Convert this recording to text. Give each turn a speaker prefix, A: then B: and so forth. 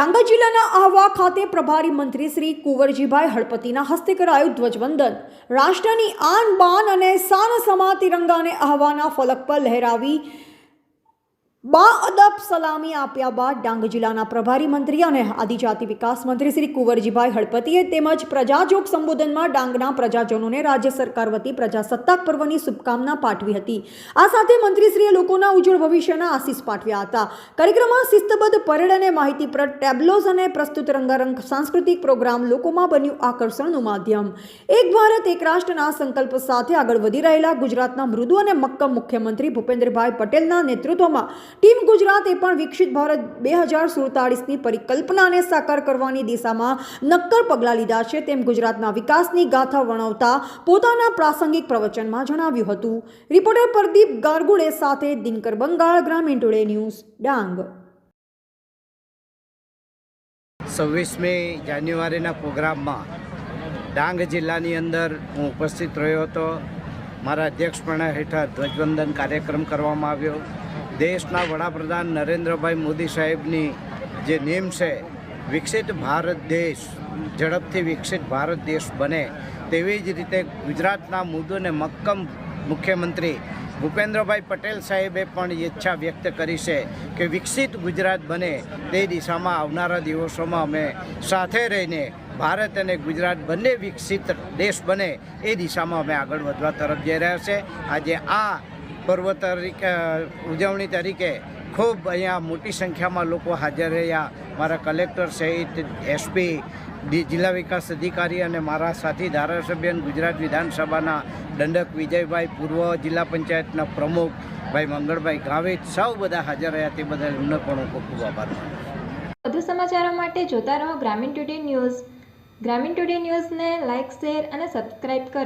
A: ડાંગર જિલ્લાના આહવા ખાતે પ્રભારી મંત્રી શ્રી કુંવરજીભાઈ હળપતિના હસ્તે કરાયું ધ્વજવંદન. રાષ્ટ્રની આન બાન અને સાન સમા તિરંગાને આહવાના ફલક પર લહેરાવી બા અદબ સલામી આપ્યા બાદ ડાંગ જિલ્લાના પ્રભારી મંત્રી અને આદિજાતિ વિકાસ મંત્રી શ્રી કુંવરજીભાઈ હળપતિએ તેમજ પ્રજાજોગ સંબોધનમાં ડાંગના પ્રજાજનોને રાજ્ય સરકાર વતી પ્રજાસત્તાક પર્વની શુભકામના પાઠવી હતી. આ સાથે મંત્રીશ્રીએ લોકોના ઉજ્જવળ ભવિષ્યના આશીષ પાઠવ્યા હતા. કાર્યક્રમમાં શિસ્તબદ્ધ પરેડ અને માહિતીપ્રદ ટેબ્લોઝ અને પ્રસ્તુત રંગારંગ સાંસ્કૃતિક પ્રોગ્રામ લોકોમાં બન્યું આકર્ષણનું માધ્યમ. એક ભારત, એક રાષ્ટ્રના સંકલ્પ સાથે આગળ વધી રહેલા ગુજરાતના મૃદુ અને મક્કમ મુખ્યમંત્રી ભૂપેન્દ્રભાઈ પટેલના નેતૃત્વમાં ટીમ ગુજરાતે પણ વિકસિત ભારત બે હજાર સુડતાળીસની પરિકલ્પનાને સાકાર કરવાની દિશામાં નક્કર પગલાં લીધા છે તેમ ગુજરાતના વિકાસની ગાથા વર્ણવતા પોતાના પ્રાસંગિક પ્રવચનમાં જણાવ્યું હતું. રિપોર્ટર પ્રદીપ ગારગુડે સાથે દિનકર બંગાળ, ગ્રામીણ ટુડે ન્યૂઝ, ડાંગ.
B: છવ્વીસમી જાન્યુઆરીના પ્રોગ્રામમાં ડાંગ જિલ્લાની અંદર હું ઉપસ્થિત રહ્યો હતો. મારા અધ્યક્ષપણા હેઠળ ધ્વજવંદન કાર્યક્રમ કરવામાં આવ્યો. દેશના વડાપ્રધાન નરેન્દ્રભાઈ મોદી સાહેબની જે નેમ છે, વિકસિત ભારત દેશ, ઝડપથી વિકસિત ભારત દેશ બને તેવી જ રીતે ગુજરાતના મુદ્દોને મક્કમ મુખ્યમંત્રી ભૂપેન્દ્રભાઈ પટેલ સાહેબે પણ ઈચ્છા વ્યક્ત કરી છે કે વિકસિત ગુજરાત બને તે દિશામાં આવનારા દિવસોમાં અમે સાથે રહીને ભારત અને ગુજરાત બંને વિકસિત દેશ બને એ દિશામાં અમે આગળ વધવા તરફ જઈ રહ્યા છે. આજે આ પર્વ તરીકે ઉજવણી તરીકે ખૂબ અહીંયા મોટી સંખ્યામાં લોકો હાજર રહ્યા. મારા કલેક્ટર સહિત એસપી જિલ્લા વિકાસ અધિકારી અને મારા સાથી ધારાસભ્ય ગુજરાત વિધાનસભાના દંડક વિજયભાઈ પૂર્વ, જિલ્લા પંચાયતના પ્રમુખ ભાઈ મંગળભાઈ ગાવિત સૌ બધા હાજર રહ્યા. તે બદલ એમને પણ ખૂબ ખૂબ આભાર
C: વધુ સમાચારો માટે જોતા રહો Gramin today news. Gramin today ન્યૂઝને લાઇક શેર અને સબસ્ક્રાઇબ કરો.